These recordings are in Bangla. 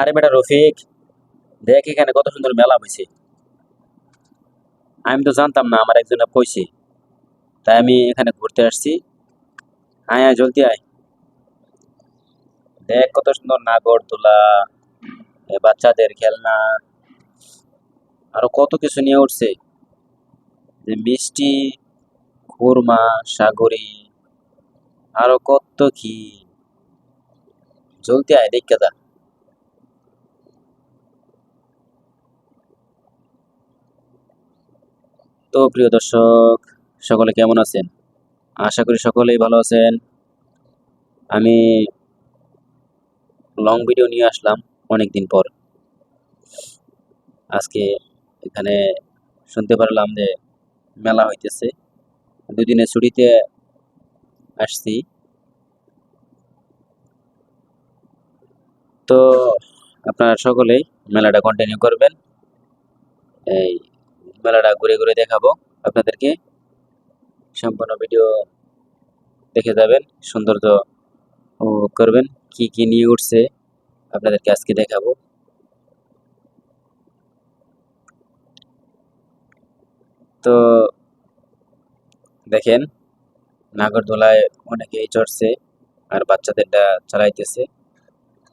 আরে বেটা রফিক, দেখ এখানে কত সুন্দর মেলা হয়েছে আমি তো জানতাম না, আমার একজনে কইছে। তাই আমি এখানে ঘুরতে আসছি। আয় আয়, জলদি আয়। দেখ কত সুন্দর নাগরদোলা এ বাচ্চাদের খেলনা, আরও কত কিছু নিয়ে উঠছে। যে মিষ্টি, খুরমা, সাগরি, আরও কত কি। জলদি আয় দেখে তো প্রিয় দর্শক, সকলে কেমন আছেন? আশা করি সকলেই ভালো আছেন। আমি লং ভিডিও নিয়ে আসলাম অনেক দিন পর। আজকে এখানে শুনতে পারলাম যে মেলা হইতেছে। দুদিনের ছুটিতে আসছি। তো আপনারা সকলেই মেলাটা কন্টিনিউ করবেন। এই মেলাটা ঘুরে ঘুরে দেখাবো। আপনাদেরকে সম্পূর্ণ ভিডিও দেখে যাবেন, সৌন্দর্য উপভোগ করবেন, কি কি নিয়ে উঠছে আপনাদেরকে আজকে দেখাবো। তো দেখেন, নাগরদোলায় অনেকেই চড়ছে আর বাচ্চাদেরটা চালাইতেছে।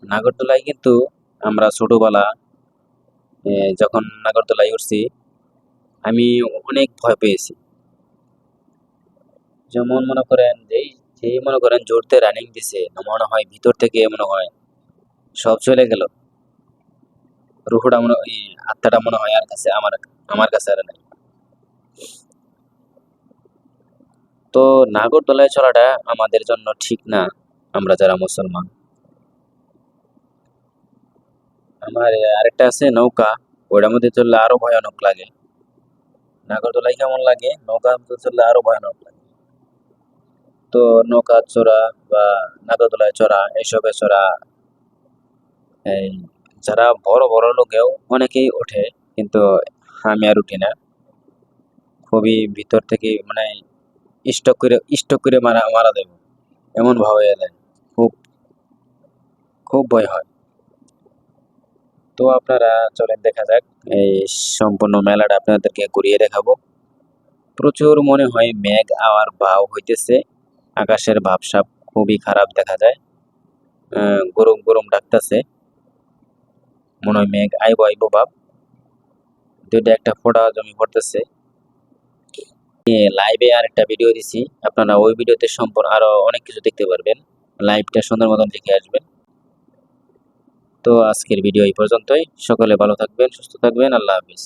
নাগরদোলায় কিন্তু আমরা ছোটবেলা যখন নাগরদোলায় উঠছি আমি অনেক ভয় পেয়েছি। যেমন মনে করেন যেই যেই মনে করেন জোরতে রানিং দিছে মনে হয় ভিতর থেকে মনে হয় সব চলে গেল। রুহুটা মনে হয়, আত্মাটা মনে হয় আর কাছে আমার আমার কাছে আর নাই। তো নাগরদোলায় চলাটা আমাদের জন্য ঠিক না, আমরা যারা মুসলমান। আমার আরেকটা আছে নৌকা ওটার মধ্যে চললে আরও ভয়ানক লাগে। নাগরদোলায় কেমন লাগে? নৌকা চললে আরও ভয়ানক লাগে। তো নৌকা চড়া বা নাগরদোলায় চড়া, এসবে চড়া, এই যারা বড় বড় লোকেও অনেকেই ওঠে, কিন্তু আমি আর উঠি না। খুবই ভিতর থেকে মানে স্টক করে স্টক করে মারা মারা দেব। এমন ভাবে যায় খুব খুব ভয় হয়। তো আপনারা চলেন দেখা যাক। এই সম্পূর্ণ মেলাটা আপনাদেরকে ঘুরিয়ে দেখাবো। প্রচুর মনে হয় মেঘ আওয়ার ভাব হইতেছে। আকাশের ভাবসাব খুবই খারাপ দেখা যায়। গরম গরম ডাকতেছে। মনে হয় মেঘ আইব আইব ভাব দুইটা একটা ফোটা জমি পড়তেছে। লাইভে আর একটা ভিডিও দিছি। আপনারা ওই ভিডিওতে সম্পূর্ণ আরও অনেক কিছু দেখতে পারবেন। লাইভটা সুন্দর মতন দেখে আসবেন। তো আজকের ভিডিও এই পর্যন্তই। সকলে ভালো থাকবেন সুস্থ থাকবেন। আল্লাহ হাফিজ।